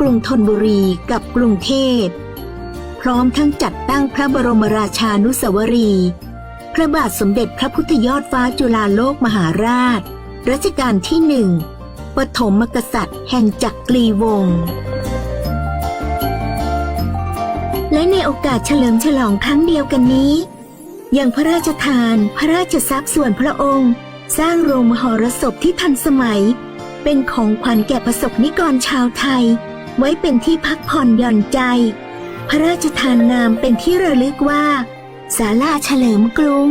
กรุงธนบุรีกับกรุงเทพ พร้อมทั้งจัดตั้งพระบรมราชานุสาวรีย์พระบาทสมเด็จพระพุทธยอดฟ้าจุฬาโลกมหาราช รัชกาลที่หนึ่งปฐมกษัตริย์แห่งจักรีวงศ์และในโอกาสเฉลิมฉลองครั้งเดียวกันนี้ ยังพระราชทานพระราชทรัพย์ส่วนพระองค์ สร้างโรงมหรสพที่ทันสมัย เป็นของขวัญแก่ประสบนิกรชาวไทย ไว้เป็นที่พักผ่อนหย่อนใจ พระราชทานนามเป็นที่ระลึกว่าศาลาเฉลิมกรุง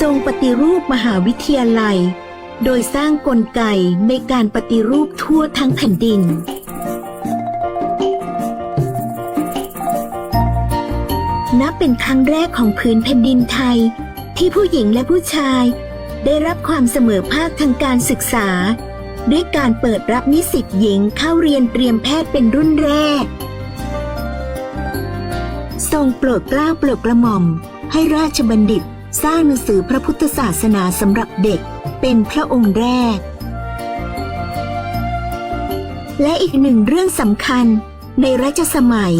ทรงปฏิรูปมหาวิทยาลัย โดยสร้างกลไกในการปฏิรูปทั่วทั้งแผ่นดิน นับเป็นครั้งแรกของพื้นแผ่นดินไทย ที่ผู้หญิงและผู้ชาย ได้รับความเสมอภาคทางการศึกษา ด้วยการเปิดรับนิสิตหญิงเข้าเรียนเตรียมแพทย์เป็นรุ่นแรก ทรงโปรดเกล้าโปรดกระหม่อม ให้ราชบัณฑิตสร้างหนังสือพระพุทธศาสนาสำหรับเด็กเป็นพระองค์แรก และอีกหนึ่งเรื่องสำคัญในรัชสมัย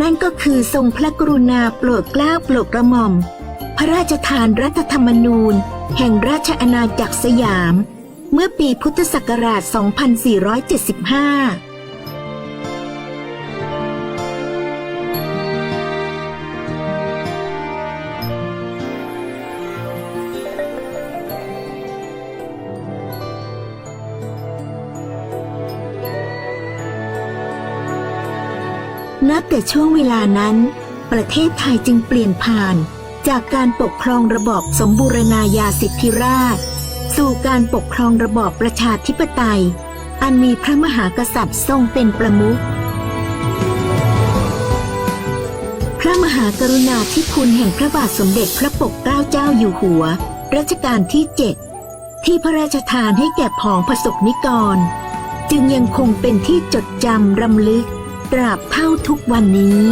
นั่นก็คือทรงพระกรุณาโปรดเกล้าโปรดกระหม่อม พระราชทานรัฐธรรมนูญ แห่งราชอาณาจักรสยาม เมื่อปีพุทธศักราช 2475นับแต่ช่วงเวลานั้น ประเทศไทยจึงเปลี่ยนผ่าน จากการปกครองระบอบสมบูรณาญาสิทธิราช สู่การปกครองระบอบประชาธิปไตย อันมีพระมหากษัตริย์ทรงเป็นประมุขพระมหากรุณาธิคุณแห่งพระบาทสมเด็จพระปกเกล้าเจ้าอยู่หัว รัชกาลที่เจ็ดที่พระราชทานให้แก่ผองประสบนิกร จึงยังคงเป็นที่จดจำรำลึกตราบเท่าทุกวันนี้